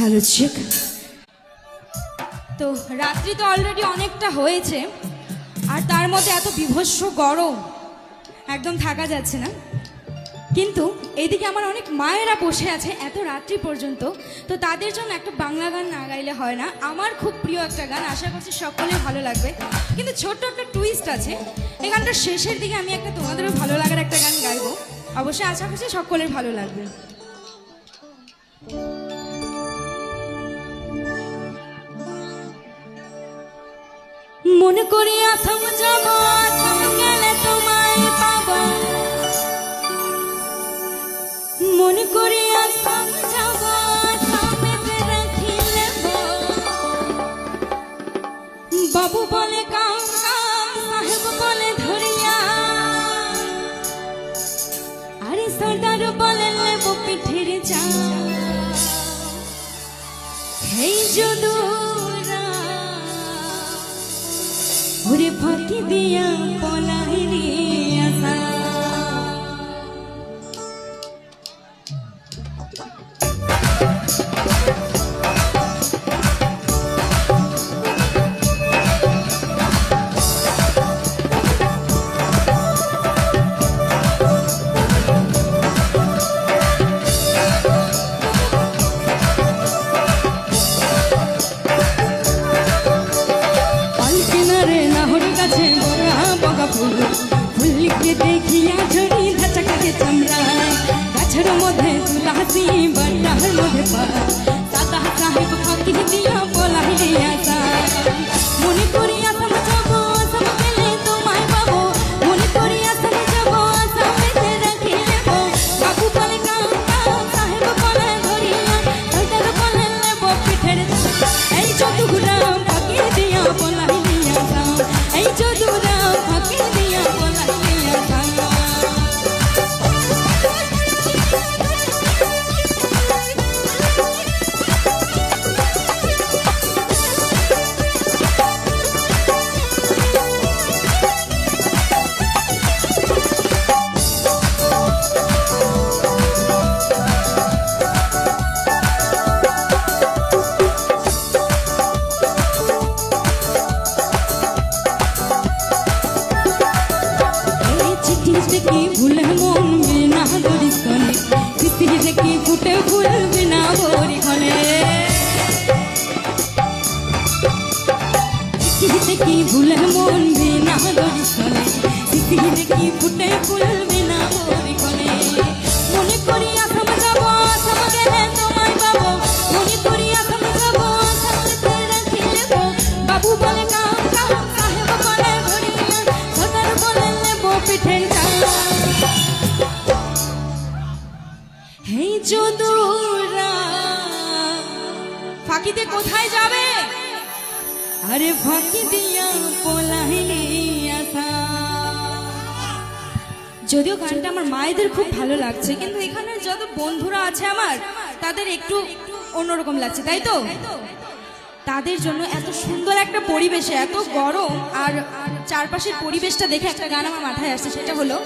Hello, check. তো রাত্রি তো অলরেডি অনেকটা হয়েছে, আর তার মধ্যে এত বিভৎস গরম একদম থাকা যাচ্ছে না। কিন্তু এইদিকে আমার অনেক মায়েরা বসে আছে এত রাত্রি পর্যন্ত, তো তাদের জন্য একটা বাংলা গান না গাইলে হয় না। আমার খুব প্রিয় একটা গান, আশা করছি সকলের ভালো লাগবে। কিন্তু ছোট্ট একটা টুইস্ট আছে, এই গানটার শেষের দিকে আমি একটা তোমাদেরও ভালো লাগার একটা গান গাইবো। অবশ্যই আশা করছি সকলের ভালো লাগবে। মনে করি আসাম গেলে তোমায় মনে বাবু বলে সাহেব বলে ধরিয়া। আরে সর্দার বলে লেব পিঠের চা যদুরা ফাঁকি দিয়া পলাই हसी बटहल पर এই কি ভুলে মন বিনা দরি সনে চিঠিতে কি ফুটে ফুল বিনা ভরি হলে চিঠিতে কি ভুলে মন বিনা দরি সনে চিঠিতে কি ফুটে ফুল হেই ফাঁকিতে কোথায় যাবে? আরে ফাঁকি দিয়া যদিও গানটা আমার মায়েদের খুব ভালো লাগছে, কিন্তু এখানে যত বন্ধুরা আছে আমার, তাদের একটু অন্যরকম লাগছে, তাই তো? তাদের জন্য এত সুন্দর একটা পরিবেশে, এত গরম, আর চারপাশের পরিবেশটা দেখে একটা গান আমার মাথায় আসছে, সেটা হলো